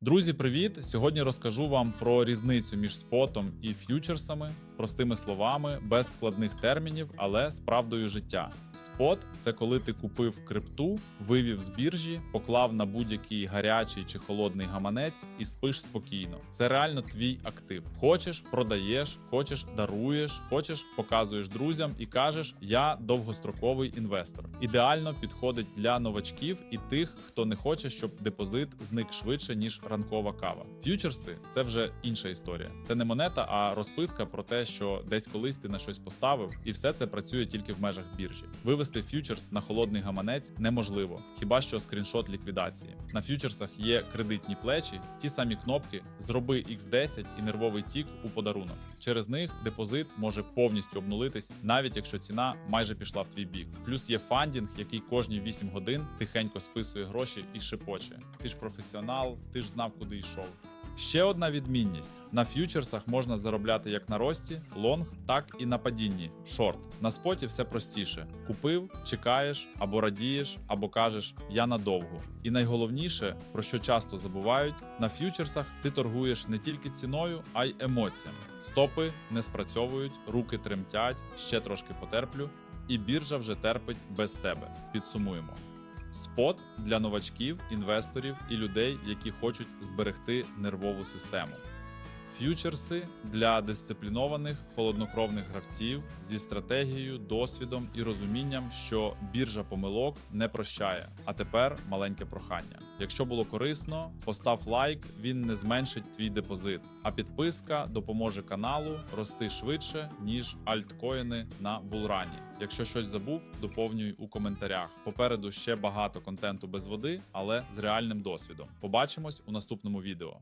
Друзі, привіт! Сьогодні розкажу вам про різницю між спотом і ф'ючерсами, простими словами, без складних термінів, але з правдою життя. Спот це коли ти купив крипту, вивів з біржі, поклав на будь-який гарячий чи холодний гаманець і спиш спокійно. Це реально твій актив. Хочеш, продаєш, хочеш, даруєш, хочеш, показуєш друзям і кажеш: Я довгостроковий інвестор. Ідеально підходить для новачків і тих, хто не хоче, щоб депозит зник швидше ніж ранкова кава. Ф'ючерси це вже інша історія. Це не монета, а розписка про те, що десь колись ти на щось поставив, і все це працює тільки в межах біржі. Вивести ф'ючерс на холодний гаманець неможливо, хіба що скріншот ліквідації. На ф'ючерсах є кредитні плечі, ті самі кнопки Зроби X10 і нервовий тік у подарунок. Через них депозит може повністю обнулитись, навіть якщо ціна майже пішла в твій бік. Плюс є фандінг, який кожні 8 годин тихенько списує гроші і шипоче. Ти ж професіонал, ти ж знав, куди йшов. Ще одна відмінність: на ф'ючерсах можна заробляти як на рості, лонг, так і на падінні, шорт. На споті все простіше: купив, чекаєш, або радієш, або кажеш Я надовго. І найголовніше, про що часто забувають, на ф'ючерсах ти торгуєш не тільки ціною, а й емоціями. Стопи не спрацьовують, руки тремтять, ще трошки потерплю, і біржа вже терпить без тебе. Підсумуємо. Спот для новачків, інвесторів і людей, які хочуть зберегти нервову систему. Ф'ючерси для дисциплінованих холоднокровних гравців зі стратегією, досвідом і розумінням, що біржа помилок не прощає. А тепер маленьке прохання. Якщо було корисно, постав лайк, він не зменшить твій депозит. А підписка допоможе каналу рости швидше, ніж альткоїни на булрані. Якщо щось забув, доповнюй у коментарях. Попереду ще багато контенту без води, але з реальним досвідом. Побачимось у наступному відео.